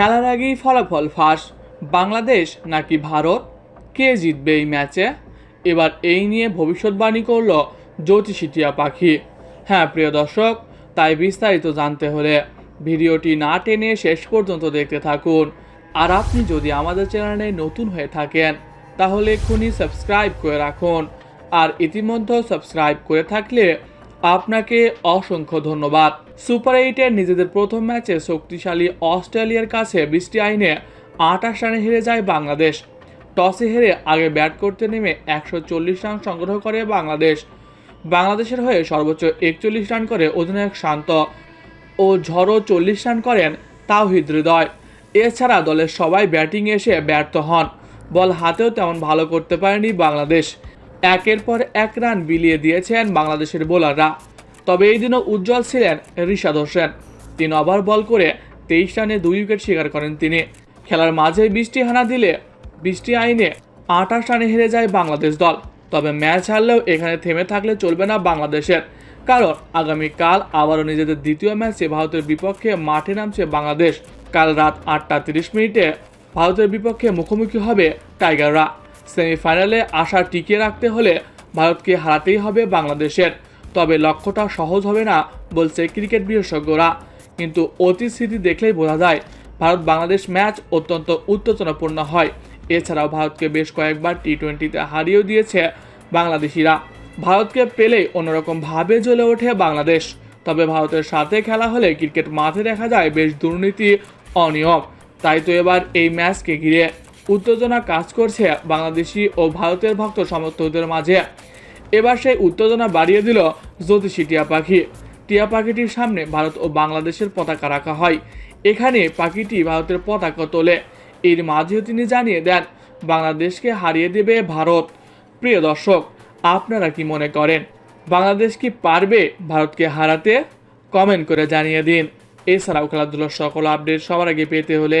খেলার আগেই ফলাফল ফাঁস। বাংলাদেশ নাকি ভারত? কে জিতবে এই ম্যাচে? এবার এই নিয়ে ভবিষ্যৎবাণী করল জ্যোতিষী টিয়া পাখি। হ্যাঁ প্রিয় দর্শক, তাই বিস্তারিত জানতে হলে ভিডিওটি না টেনে শেষ পর্যন্ত দেখতে থাকুন। আর আপনি যদি আমাদের চ্যানেলে নতুন হয়ে থাকেন, তাহলে এক্ষুনি সাবস্ক্রাইব করে রাখুন। আর ইতিমধ্যে সাবস্ক্রাইব করে থাকলে আপনাকে অসংখ্য ধন্যবাদ। সুপার এইটের নিজেদের প্রথম ম্যাচে শক্তিশালী অস্ট্রেলিয়ার কাছে বৃষ্টি আইনে আটাশ রানে হেরে যায় বাংলাদেশ। টসে হেরে আগে ব্যাট করতে নেমে একশো চল্লিশ রান সংগ্রহ করে বাংলাদেশ। বাংলাদেশের হয়ে সর্বোচ্চ একচল্লিশ রান করে অধিনায়ক শান্ত ও ঝড়ো চল্লিশ রান করেন তাওহিদ হৃদয়। এছাড়া দলের সবাই ব্যাটিংয়ে এসে ব্যর্থ হন। বল হাতেও তেমন ভালো করতে পারেনি বাংলাদেশ। একের পর এক রান বিলিয়ে দিয়েছেন বাংলাদেশের বোলাররা। তবে এই দিনও উজ্জ্বল ছিলেন রিশাদ হোসেন। তিন ওভার বল করে তেইশ রানে দুই উইকেট শিকার করেন তিনি। খেলার মাঝে বৃষ্টি হানা দিলে বৃষ্টি আইনে আঠাশ রানে হেরে যায় বাংলাদেশ দল। তবে ম্যাচ হারলেও এখানে থেমে থাকলে চলবে না বাংলাদেশের। কারণ আগামীকাল আবারও নিজেদের দ্বিতীয় ম্যাচে ভারতের বিপক্ষে মাঠে নামছে বাংলাদেশ। কাল রাত আটটা তিরিশ মিনিটে ভারতের বিপক্ষে মুখোমুখি হবে টাইগাররা। সেমিফাইনালে আশা টিকিয়ে রাখতে হলে ভারতকে হারাতেই হবে বাংলাদেশের। তবে লক্ষ্যটা সহজ হবে না বলছে ক্রিকেট বিশেষজ্ঞরা। কিন্তু অতীত স্মৃতি দেখলেই বোঝা যায় ভারত বাংলাদেশ ম্যাচ অত্যন্ত উত্তেজনাপূর্ণ হয়। এছাড়াও ভারতকে বেশ কয়েকবার টি টোয়েন্টিতে হারিয়েও দিয়েছে বাংলাদেশিরা। ভারতকে পেলেই অন্যরকম ভাবে জ্বলে ওঠে বাংলাদেশ। তবে ভারতের সাথে খেলা হলে ক্রিকেট মাঠে দেখা যায় বেশ দুর্নীতি, অনিয়ম। তাই তো এবার এই ম্যাচকে ঘিরে উত্তেজনা কাজ করছে বাংলাদেশি ও ভারতের ভক্ত সমর্থকদের মাঝে। এবার সেই উত্তেজনা বাড়িয়ে দিল জ্যোতিষী টিয়া পাখি। টিয়া পাখিটির সামনে ভারত ও বাংলাদেশের পতাকা রাখা হয়। এখানে পাখিটি ভারতের পতাকা তোলে। এর মাঝেও তিনি জানিয়ে দেন, বাংলাদেশকে হারিয়ে দেবে ভারত। প্রিয় দর্শক, আপনারা কি মনে করেন, বাংলাদেশ কি পারবে ভারতকে হারাতে? কমেন্ট করে জানিয়ে দিন। এছাড়াও খেলাধুলার সকল আপডেট সবার আগে পেতে হলে